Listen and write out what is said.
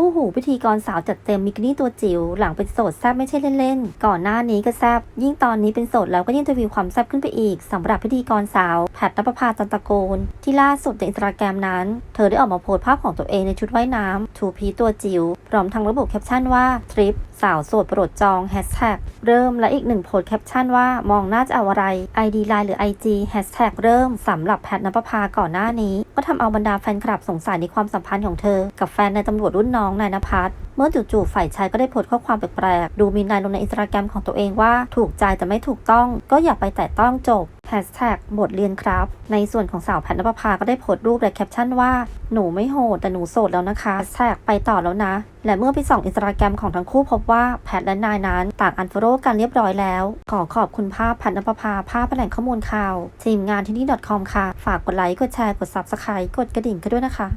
คู่หูพิธีกรสาวจัดเต็มมิกนี่ตัวจิ๋วหลังเป็นโสดแซบไม่ใช่เล่นๆ ก่อนหน้านี้ก็แซบยิ่งตอนนี้เป็นโสดแล้วก็ยิ่งทวีความแซบขึ้นไปอีก สำหรับพิธีกรสาวแพทนภพาจันตะโกน ที่ล่าสุดในอินสตาแกรมนั้น เธอได้ออกมาโพสภาพของตัวเองในชุดว่ายน้ำ ชูพีตัวจิ๋วพร้อมทั้งระบุแคปชั่นว่า ทริป สาวโสดโปรดจองแฮชแท็กเริ่มและอีกหนึ่งโพสแคปชั่นว่ามองน่าจะเอาอะไรไอดีไลน์หรือ IG แฮชแท็กเริ่มสำหรับแพทนภพาก่อนหน้านี้ ก็ทำเอาบรรดาแฟนคลับสงสัยในความสัมพันธ์ของเธอ กับแฟนในตำรวจรุ่นน้องนายนภัสเมื่อจู่ๆฝ่ายชายก็ได้โพสข้อความแปลกๆดูมีนายลงในอินสตาแกรมของตัวเองว่าถูกใจแต่ไม่ถูกต้อง ก็อย่าไปแตะต้องจบ แฮชแท็กบทเรียนครับ ในส่วนของสาวแพทนภพาก็ได้โพสต์รูปและแคปชั่นว่า หนูไม่โหดแต่หนูโสดแล้วนะคะแท็กไปต่อแล้วนะ และเมื่อไปส่องอินสตาแกรมของทั้งคู่พบว่าแพทและนายนั้น ต่างอันฟอลโล่กันเรียบร้อยแล้ว ขอขอบคุณภาพแพทนภพาภาพแหล่งข้อมูลข่าว ทีมงานที่นี่ .com ค่ะ ฝากกดไลค์ กดแชร์ กด subscribe กดกระดิ่งกันด้วยนะคะ